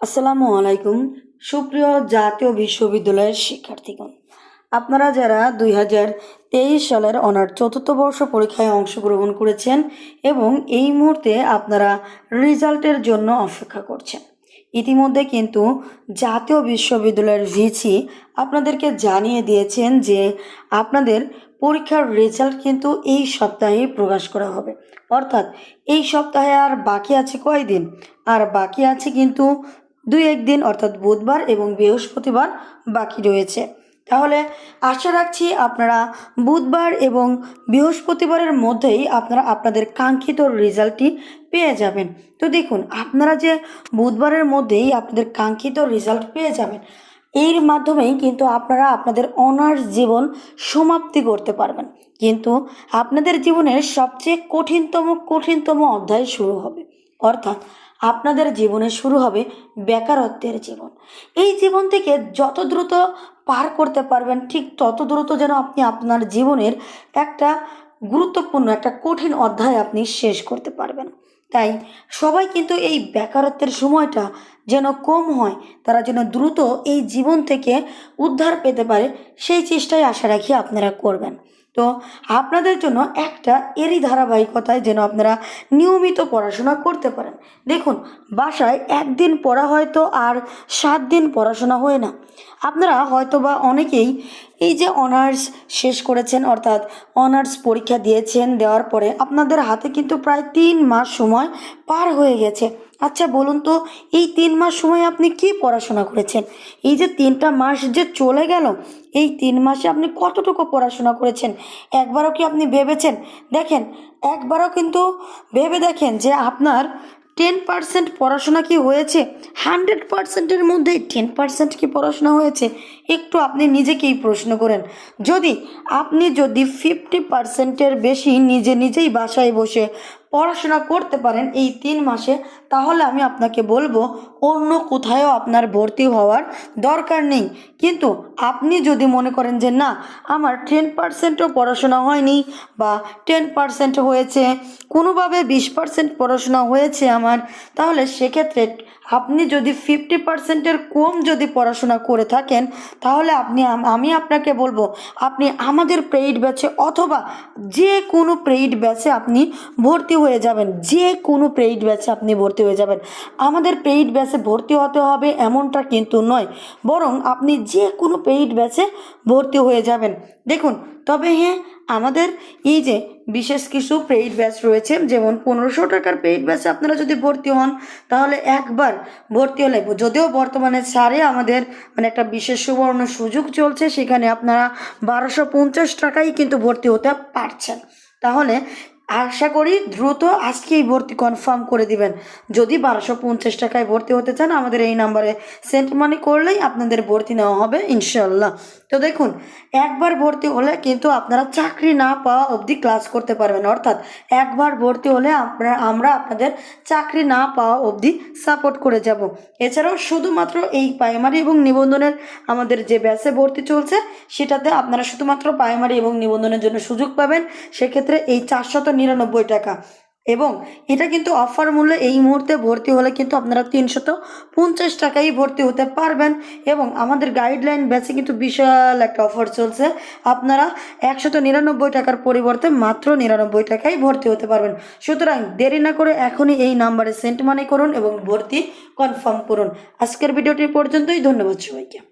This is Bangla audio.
আসসালামু আলাইকুম, সুপ্রিয় জাতীয় বিশ্ববিদ্যালয়ের শিক্ষার্থীগণ। আপনারা যারা দুই হাজার তেইশ সালের অনার চতুর্থ বর্ষ পরীক্ষায় অংশগ্রহণ করেছেন এবং এই মুহূর্তে আপনারা রেজাল্টের জন্য অপেক্ষা করছেন, ইতিমধ্যে কিন্তু জাতীয় বিশ্ববিদ্যালয়ের ভিসি আপনাদেরকে জানিয়ে দিয়েছেন যে আপনাদের পরীক্ষার রেজাল্ট কিন্তু এই সপ্তাহেই প্রকাশ করা হবে। অর্থাৎ এই সপ্তাহে আর বাকি আছে কয়দিন? আর বাকি আছে কিন্তু দুই একদিন অর্থাৎ বুধবার এবং বৃহস্পতিবার বাকি রয়েছে। তাহলে আশা রাখছি আপনারা বুধবার এবং বৃহস্পতিবারের মধ্যেই আপনারা আপনাদের কাঙ্ক্ষিত রেজাল্টটি পেয়ে যাবেন। তো দেখুন, আপনারা যে বুধবারের মধ্যেই আপনাদের কাঙ্ক্ষিত রেজাল্ট পেয়ে যাবেন, এর মাধ্যমেই কিন্তু আপনারা আপনাদের অনার্স জীবন সমাপ্তি করতে পারবেন। কিন্তু আপনাদের জীবনের সবচেয়ে কঠিনতম কঠিনতম অধ্যায় শুরু হবে। অর্থাৎ আপনাদের জীবনে শুরু হবে বেকারত্বের জীবন। এই জীবন থেকে যত দ্রুত পার করতে পারবেন, ঠিক তত দ্রুত যেন আপনি আপনার জীবনের একটা গুরুত্বপূর্ণ, একটা কঠিন অধ্যায় আপনি শেষ করতে পারবেন। তাই সবাই কিন্তু এই বেকারত্বের সময়টা যেন কম হয়, তারা যেন দ্রুত এই জীবন থেকে উদ্ধার পেতে পারে, সেই চেষ্টাই আশা রাখি আপনারা করবেন। তো আপনাদের জন্য একটা এরই ধারাবাহিকতায় যেন আপনারা নিয়মিত পড়াশোনা করতে পারেন। দেখুন, বাসায় একদিন পড়া হয়তো আর সাত দিন পড়াশোনা হয় না। আপনারা হয়তো বা অনেকেই এই যে অনার্স শেষ করেছেন, অর্থাৎ অনার্স পরীক্ষা দিয়েছেন, দেওয়ার পরে আপনাদের হাতে কিন্তু প্রায় তিন মাস সময় পার হয়ে গেছে। আচ্ছা বলুন তো, এই তিন মাস সময় আপনি কি পড়াশোনা করেছেন? এই যে তিনটা মাস যে চলে গেল, এই তিন মাসে আপনি কতটুকু পড়াশোনা করেছেন? একবারও কি আপনি ভেবেছেন? দেখেন, একবারও কিন্তু ভেবে দেখেন যে আপনার টেন পার্সেন্ট পড়াশোনা কি হয়েছে? হান্ড্রেড পার্সেন্টের মধ্যে টেন পার্সেন্ট কি পড়াশোনা হয়েছে? একটু আপনি নিজেকেই প্রশ্ন করেন। যদি আপনি যদি ফিফটি পার্সেন্টের বেশি নিজে নিজেই বাসায় বসে পড়াশোনা করতে পারেন এই তিন মাসে, তাহলে আমি আপনাকে বলব, অন্য কোথায়ও আপনার ভর্তি হওয়ার দরকার নেই। কিন্তু আপনি যদি মনে করেন যে না, আমার টেন পার্সেন্টও পড়াশোনা হয়নি বা টেন পার্সেন্ট হয়েছে, কোনোভাবে বিশ পার্সেন্ট পড়াশোনা হয়েছে আমার, তাহলে সেক্ষেত্রে আপনি যদি ফিফটি পার্সেন্টের কম যদি পড়াশোনা করে থাকেন, তাহলে আপনি, আমি আপনাকে বলব, আপনি আমাদের পেইড ব্যাচে অথবা যে কোনো পেইড ব্যাচে আপনি ভর্তি হয়ে যাবেন। যে কোনো পেইড ব্যাচে আপনি ভর্তি হয়ে যাবেন। আমাদের পেইড ব্যাচে ভর্তি হতে হবে এমনটা কিন্তু নয়। বরং আপনি যে কোনো পেইড ব্যাচে ভর্তি হয়ে যাবেন। দেখুন, তবে হ্যাঁ আমাদের এই যে বিশেষ কিছু পেইড ব্যাচ রয়েছে, যেমন পনেরোশো টাকার পেইড ব্যাচে আপনারা যদি ভর্তি হন, তাহলে একবার ভর্তি হলে যদিও বর্তমানে ছাড়ে আমাদের মানে একটা বিশেষ সুবর্ণ সুযোগ চলছে, সেখানে আপনারা বারোশো পঞ্চাশ টাকাই কিন্তু ভর্তি হতে পারছেন। তাহলে আশা করি দ্রুত আজকেই ভর্তি কনফার্ম করে দিবেন। যদি বারোশো পঞ্চাশ টাকায় ভর্তি হতে চান, আমাদের এই নাম্বারে সেন্ট মানি করলেই আপনাদের ভর্তি নেওয়া হবে ইনশাল্লাহ তো দেখুন, একবার ভর্তি হলে কিন্তু আপনারা চাকরি না পাওয়া অবধি ক্লাস করতে পারবেন। অর্থাৎ একবার ভর্তি হলে আপনারা, আমরা আপনাদের চাকরি না পাওয়া অবধি সাপোর্ট করে যাব। এছাড়াও শুধুমাত্র এই প্রাইমারি এবং নিবন্ধনের আমাদের যে ব্যাচে ভর্তি চলছে, সেটাতে আপনারা শুধুমাত্র প্রাইমারি এবং নিবন্ধনের জন্য সুযোগ পাবেন। সেক্ষেত্রে এই চারশত নিরানব্বই টাকা। এবং এটা কিন্তু অফার মূল্যে এই মুহূর্তে ভর্তি হলে কিন্তু আপনারা তিনশত পঞ্চাশ টাকাই ভর্তি হতে পারবেন। এবং আমাদের গাইডলাইন ব্যাচে কিন্তু বিশাল একটা অফার চলছে। আপনারা একশত নিরানব্বই টাকার পরিবর্তে মাত্র নিরানব্বই টাকায় ভর্তি হতে পারবেন। সুতরাং দেরি না করে এখনই এই নাম্বারে সেন্ট মানি করুন এবং ভর্তি কনফার্ম করুন। আজকের ভিডিওটি পর্যন্তই। ধন্যবাদ সবাইকে।